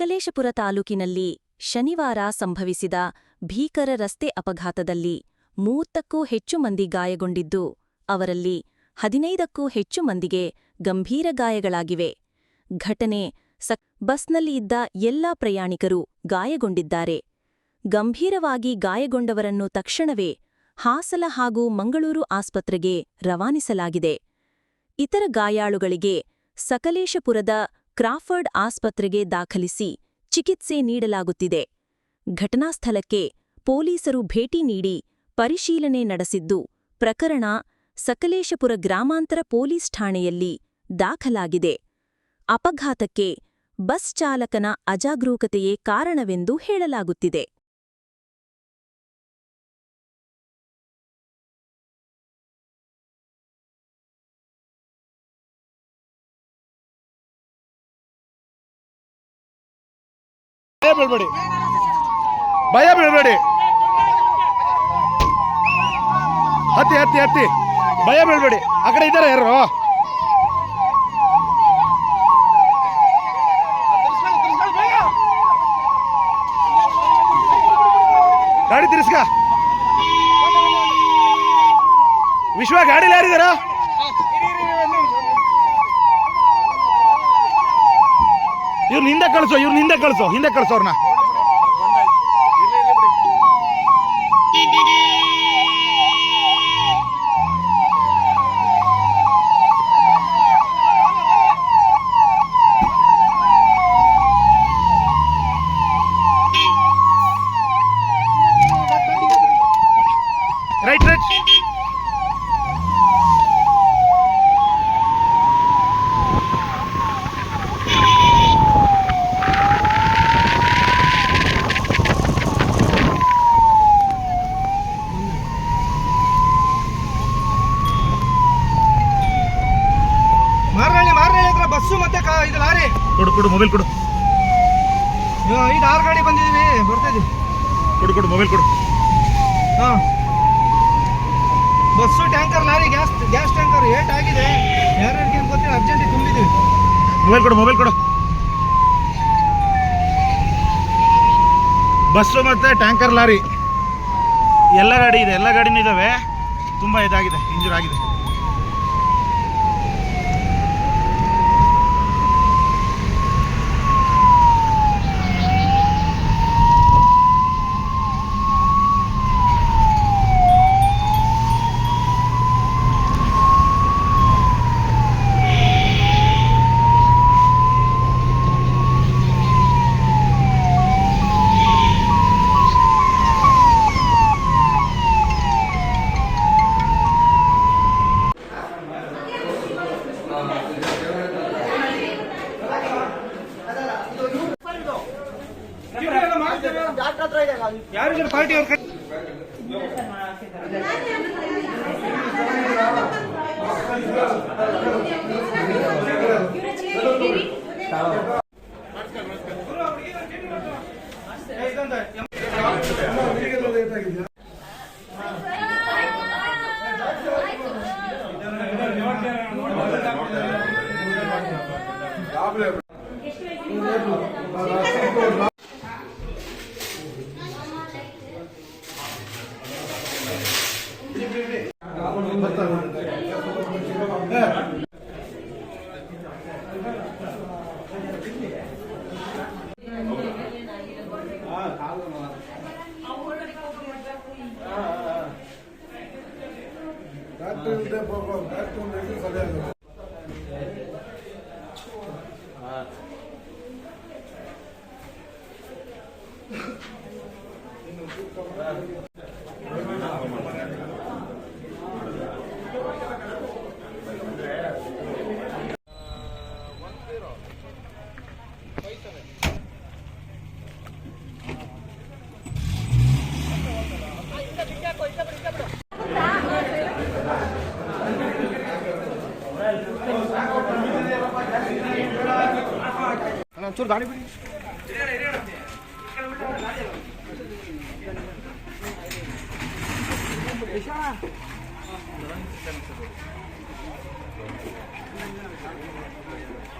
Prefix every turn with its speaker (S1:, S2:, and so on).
S1: ಸಕಲೇಶಪುರ ತಾಲೂಕಿನಲ್ಲಿ ಶನಿವಾರ ಸಂಭವಿಸಿದ ಭೀಕರ ರಸ್ತೆ ಅಪಘಾತದಲ್ಲಿ ಮೂವತ್ತಕ್ಕೂ ಹೆಚ್ಚು ಮಂದಿ ಗಾಯಗೊಂಡಿದ್ದು, ಅವರಲ್ಲಿ ಹದಿನೈದಕ್ಕೂ ಹೆಚ್ಚು ಮಂದಿಗೆ ಗಂಭೀರ ಗಾಯಗಳಾಗಿವೆ. ಘಟನೆ ಸಕ್ ಬಸ್ನಲ್ಲಿ ಇದ್ದ ಎಲ್ಲಾ ಪ್ರಯಾಣಿಕರು ಗಾಯಗೊಂಡಿದ್ದಾರೆ. ಗಂಭೀರವಾಗಿ ಗಾಯಗೊಂಡವರನ್ನು ತಕ್ಷಣವೇ ಹಾಸಲ ಹಾಗೂ ಮಂಗಳೂರು ಆಸ್ಪತ್ರೆಗೆ ರವಾನಿಸಲಾಗಿದೆ. ಇತರ ಗಾಯಾಳುಗಳಿಗೆ ಸಕಲೇಶಪುರದ ಕ್ರಾಫರ್ಡ್ ಆಸ್ಪತ್ರೆಗೆ ದಾಖಲಿಸಿ ಚಿಕಿತ್ಸೆ ನೀಡಲಾಗುತ್ತಿದೆ. ಘಟನಾಸ್ಥಳಕ್ಕೆ ಪೊಲೀಸರು ಭೇಟಿ ನೀಡಿ ಪರಿಶೀಲನೆ ನಡೆಸಿದ್ದು, ಪ್ರಕರಣ ಸಕಲೇಶಪುರ ಗ್ರಾಮಾಂತರ ಪೊಲೀಸ್ ಠಾಣೆಯಲ್ಲಿ ದಾಖಲಾಗಿದೆ. ಅಪಘಾತಕ್ಕೆ ಬಸ್ ಚಾಲಕನ ಅಜಾಗರೂಕತೆಯೇ ಕಾರಣವೆಂದು ಹೇಳಲಾಗುತ್ತಿದೆ.
S2: ಭಯ ಭಯ ಬೀಳ್ಬೇಡಿ. ಹತ್ತಿ ಹತ್ತಿ ಹತ್ತಿ. ಭಯ ಬೀಳ್ಬೇಡಿ. ಆ ಕಡೆ ಇದ್ದಾರೆ ಯಾರು? ಗಾಡಿ ತಿರ್ಸ್ಕ. ವಿಶ್ವ ಗಾಡಿಲಿ ಯಾರಿದ್ದಾರಾ ಇವ್ರು ಹಿಂದೆ ಕಳಿಸೋ ಇವ್ರು ಹಿಂದೆ ಕಳಿಸೋ ಹಿಂದೆ ಕಳಿಸೋ ಅವ್ರನ್ನ ರೈಟ್ ರೈಟ್
S3: ಬಸ್ಸು ಮತ್ತೆ ಕಾ- ಇದು ಲಾರಿ.
S2: ಕೊಡು ಕೊಡು ಮೊಬೈಲ್ ಕೊಡು.
S3: ಇದು ಐದು ಆರು ಗಾಡಿ ಬಂದಿದ್ದೀವಿ ಬರ್ತಾ ಇದೀವಿ.
S2: ಕೊಡು ಕೊಡು ಮೊಬೈಲ್ ಕೊಡು.
S3: ಹಾಂ bus tanker lorry gas gas tanker eight ಆಗಿದೆ. ಯಾರ್ಯಾರಿಗೆ ಏನು ಗೊತ್ತಿಲ್ಲ ಅರ್ಜೆಂಟಿಗೆ ತುಂಬಿದ್ದೀವಿ
S2: ಮೊಬೈಲ್ ಕೊಡು ಮೊಬೈಲ್ ಕೊಡು. ಬಸ್ಸು ಮತ್ತು ಟ್ಯಾಂಕರ್ ಲಾರಿ. ಎಲ್ಲ ಗಾಡಿ ಇದೆ ಎಲ್ಲ ಗಾಡಿನೂ ಇದ್ದಾವೆ ತುಂಬ ಇದಾಗಿದೆ ಇಂಜೂರ್ ಆಗಿದೆ.
S3: ಯಾರಿದ್ದಾರೆ ಪಾರ್ಟಿ ಅವ್ರ டாக்டர் போகும் டாக்டர் சரியாக তোর গাড়ি বিড়ি Thank you.